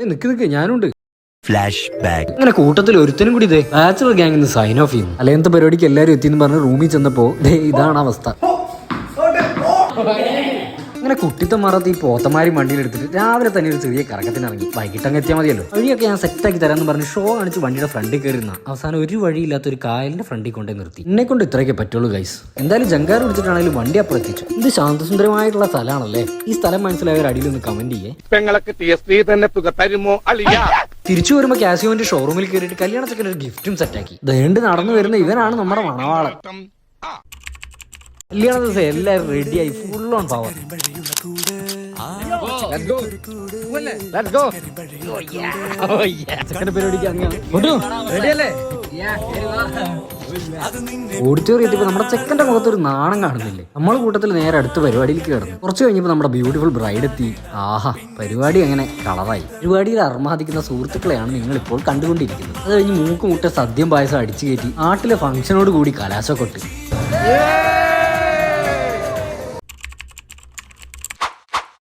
നിക്ക് നിക്ക് ഞാനുണ്ട്. അങ്ങനെ കൂട്ടത്തിൽ ഒരുത്തനും കൂടി ഇതേ ബാച്ചുലർ ഗ്യാങ് ഇന്ന് സൈൻ ഓഫ് ചെയ്യുന്നു അല്ലേന്നത്തെ പരിപാടിക്ക് എല്ലാവരും എത്തിയെന്ന് പറഞ്ഞ് റൂമിൽ ചെന്നപ്പോ ദേ ഇതാണ് അവസ്ഥ അങ്ങനെ കുട്ടിത്തം മറത്ത് ഈ പോത്തമാരി വണ്ടിയിൽ എടുത്തിട്ട് രാവിലെ തന്നെ ഒരു ചെറിയ കറക്കത്തിന് ഇറങ്ങി. വൈകിട്ട് അങ്ങ് എത്തിയാൽ മതിയല്ലോ. വഴിയൊക്കെ ഞാൻ സെറ്റ് സെറ്റാക്കി തരാമെന്ന് പറഞ്ഞ് ഷോ കാണിച്ച് വണ്ടിയുടെ ഫ്രണ്ടിൽ കയറുന്ന അവസാനം ഒരു വഴിയില്ലാത്ത ഒരു കായലിന്റെ ഫ്രണ്ടിൽ കൊണ്ടേ നിർത്തി. എന്നെ കൊണ്ട് ഇത്രയൊക്കെ പറ്റുള്ളൂ ഗൈസ് എന്തായാലും ജങ്കാർ പിടിച്ചിട്ടാണെങ്കിലും വണ്ടി അപ്പുറം എത്തിച്ചു. ഇത് ശാന്തസുന്ദരമായിട്ടുള്ള സ്ഥലമാണല്ലേ? ഈ സ്ഥലം മനസ്സിലായവർ അടിയിൽ ഒന്ന് കമന്റ് ചെയ്യേ. പെങ്ങളൊക്കെ തന്നെ തുക തരുമോ അളിയ? തിരിച്ചു വരുമ്പോ കാസിയോന്റെ ഷോറൂമിൽ കയറിയിട്ട് കല്യാണത്തിന് ഒരു ഗിഫ്റ്റും സെറ്റ് ആക്കി. ദേണ്ട് നടന്നു വരുന്ന ഇവനാണ് നമ്മുടെ മണവാളൻ. കല്യാണ ദിവസം എല്ലാവരും റെഡിയായി ഫുൾ ഓൺ പവർ ഓഡിറ്റോറിയം ഇപ്പൊ നമ്മുടെ ചെക്കന്റെ മുഖത്ത് ഒരു നാണം കാണുന്നില്ലേ? നമ്മൾ കൂട്ടത്തിൽ നേരെ അടുത്ത പരിപാടിയിലേക്ക് കിടന്നു കുറച്ച് കഴിഞ്ഞപ്പോൾ നമ്മുടെ ബ്യൂട്ടിഫുൾ ബ്രൈഡ് എത്തി. ആഹാ പരിപാടി അങ്ങനെ കളറായി. പരിപാടിയിൽ അർമാദിക്കുന്ന സുഹൃത്തുക്കളെയാണ് നിങ്ങൾ ഇപ്പോൾ കണ്ടുകൊണ്ടിരിക്കുന്നത്. അത് കഴിഞ്ഞ് മൂക്കുമുട്ട സദ്യം പായസം അടിച്ചു കയറ്റി നാട്ടിലെ ഫംഗ്ഷനോട് കൂടി കലാശക്കൊട്ട്.